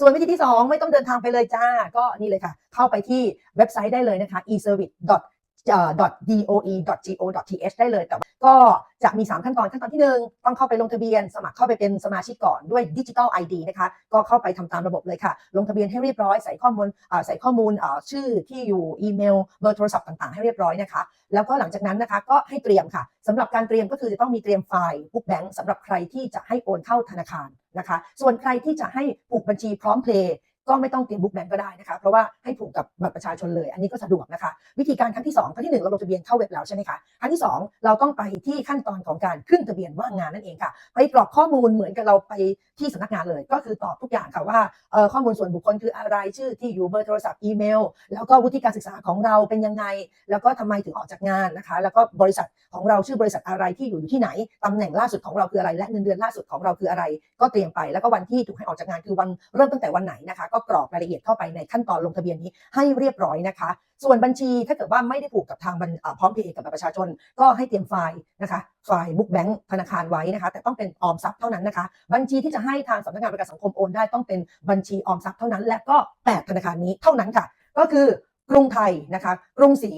ส่วนวิธีที่ 2 ไม่ต้องเดินทางไปเลยจ้า ก็นี่เลยค่ะ เข้าไปที่เว็บไซต์ได้เลยนะคะ e-service doe.go.th ได้เลย แต่ว่าก็จะมี 3 ขั้นตอนขั้นตอนที่ 1 ต้องเข้าไปลงทะเบียน สมัครเข้าไปเป็นสมาชิกก่อนด้วยดิจิทัล ID นะคะ ก็เข้าไปทำตามระบบเลยค่ะ ลงทะเบียนให้เรียบร้อยใส่ข้อมูลอ่าใส่ข้อมูลอ่าชื่อที่อยู่อีเมลเบอร์โทรศัพท์ต่างๆ ให้เรียบร้อยนะคะ แล้วก็หลังจากนั้นนะคะก็ให้เตรียมค่ะสำหรับการเตรียมก็คือจะต้องมีเตรียมไฟล์บุ๊กแบงค์สำหรับใครที่จะให้โอนเข้าธนาคารนะคะ ส่วนใครที่จะให้ผูกบัญชีพร้อมเพลย์ ก็ไม่ต้องเตรียมบุ๊กแบงก็ได้นะคะ เพราะว่าให้ผูกกับบัตรประชาชนเลย อันนี้ก็สะดวกนะคะ วิธีการครั้งที่2ครั้งที่ 1 เราลงทะเบียนเข้าเว็บแล้วใช่ไหมคะครั้งที่ 2 เราต้องไปที่ขั้นตอนของการขึ้นทะเบียนว่างงานนั่นเองค่ะ ไปกรอกข้อมูลเหมือนกับเราไปที่สำนักงานเลย ก็คือตอบทุกอย่างค่ะว่าข้อมูลส่วนบุคคลคืออะไรชื่อที่อยู่เบอร์โทรศัพท์อีเมล แล้วก็วุฒิการศึกษาของเราเป็นยังไง แล้วก็ทำไมถึงออกจากงานนะคะ แล้วก็บริษัทของเราชื่อบริษัทอะไรที่อยู่อยู่ที่ไหนตำแหน่งล่าสุดของเราคืออะไรและเงินเดือนล่าสุดของเราคืออะไร ก็เตรียมไปแล้วก็วันที่ถูกให้ออกจากงานคือวันเริ่มตั้งแต่วันไหนนะคะก็กรอกรายละเอียดเข้าไปในขั้นตอนลงทะเบียนนี้ให้เรียบร้อยนะคะ ส่วนบัญชีถ้าเกิดว่าไม่ได้ผูกกับทางพร้อมเพย์กับประชาชน ก็ให้เตรียมไฟล์นะคะไฟล์บุ๊กแบงค์ธนาคารไว้นะคะ แต่ต้องเป็นออมทรัพย์เท่านั้นนะคะ บัญชีที่จะให้ทางสำนักงานประกันสังคมโอนได้ต้องเป็นบัญชีออมทรัพย์เท่านั้น และก็แปดธนาคารนี้เท่านั้นค่ะ ก็คือกรุงไทยนะคะ กรุงศรี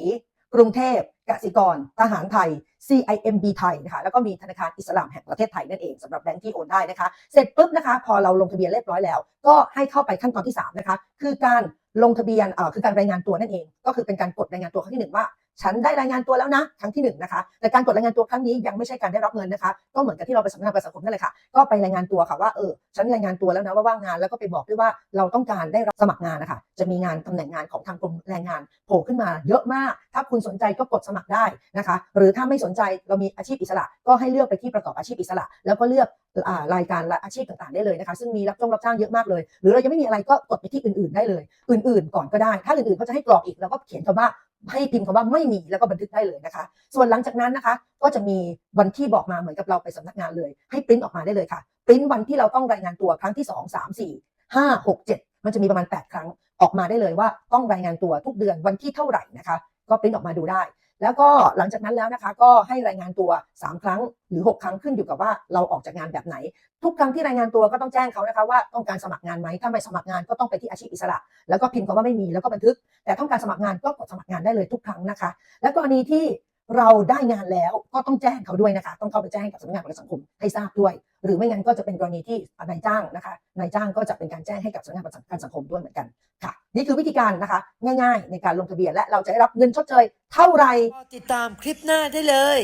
กรุงเทพ กสิกร ทหารไทย CIMB ไทยนะคะแล้วก็มีธนาคารอิสลามแห่งประเทศไทยนั่นเองสำหรับแบงค์ที่โอนได้นะคะ เสร็จปุ๊บนะคะ พอเราลงทะเบียนเรียบร้อยแล้ว ก็ให้เข้าไปขั้นตอนที่3นะคะคือการลงทะเบียนเอ่อคือการรายงานตัวนั่นเอง ก็คือเป็นการกดรายงานตัวครั้งที่หนึ่งว่า ฉันได้รายงานตัวแล้วนะครั้งที่หนึ่งนะคะแต่การกดรายงานตัวครั้งนี้ยังไม่ใช่การได้รับเงินนะคะ ก็เหมือนกับที่เราไปสำนักงานประกันสังคมนั่นแหละค่ะ ก็ไปรายงานตัวค่ะว่าเออฉันรายงานตัวแล้วนะว่าว่างงานแล้วก็ไปบอกด้วยว่าเราต้องการได้รับสมัครงานนะคะจะมีงานตำแหน่งงานของทางกรมแรงงานโผล่ขึ้นมาเยอะมาก ถ้าคุณสนใจก็กดสมัครได้นะคะ หรือถ้าไม่สนใจเรามีอาชีพอิสระ ก็ให้เลือกไปที่ประกอบอาชีพอิสระ แล้วก็เลือกรายการและอาชีพต่างๆ ได้เลยนะคะ ซึ่งมีรับจ้างรับจ้างเยอะมากเลย หรือเรายังไม่มีอะไรก็กดไปที่อื่นๆได้เลย อื่น ๆ ก่อนก็ได้ ถ้าอื่นๆเขาจะให้กรอกอีกเราก็เขียนคำว่า ให้พิมพ์คำว่าไม่มีแล้วก็บันทึกได้เลยนะคะ ส่วนหลังจากนั้นนะคะ ก็จะมีวันที่บอกมาเหมือนกับเราไปสำนักงานเลย ให้ปริ้นออกมาได้เลยค่ะปริ้นวันที่เราต้องรายงานตัวครั้งที่ 2 3 4 5 6 7 มันจะมีประมาณ 8 ครั้งออกมาได้เลยว่าต้องรายงานตัวทุกเดือนวันที่เท่าไหร่นะคะ ก็ปริ้นออกมาดูได้ แล้วก็หลังจากนั้นแล้วนะคะก็ให้รายงานตัว 3 ครั้งหรือ 6 ครั้งขึ้นอยู่กับว่าเราออกจากงานแบบไหน ทุกครั้งที่รายงานตัวก็ต้องแจ้งเขานะคะว่าต้องการสมัครงานไหมถ้าไม่สมัครงานก็ต้องไปที่อาชีพอิสระ แล้วก็พิมพ์คำว่าไม่มีแล้วก็บันทึก แต่ต้องการสมัครงานก็กดสมัครงานได้เลยทุกครั้งนะคะ และกรณีที่ เราได้งานแล้วก็ต้องแจ้งเขาด้วยนะคะ ต้องเข้าไปแจ้งกับสำนักงานประกันสังคมให้ทราบด้วย หรือไม่งั้นก็จะเป็นกรณีที่นายจ้างนะคะนายจ้างก็จะเป็นการแจ้งให้กับสำนักงานประกันสังคมด้วยเหมือนกันค่ะ นี่คือวิธีการนะคะ ง่าย ๆ ในการลงทะเบียนและเราจะได้รับเงินชดเชยเท่าไหร่ติดตามคลิปหน้าได้เลย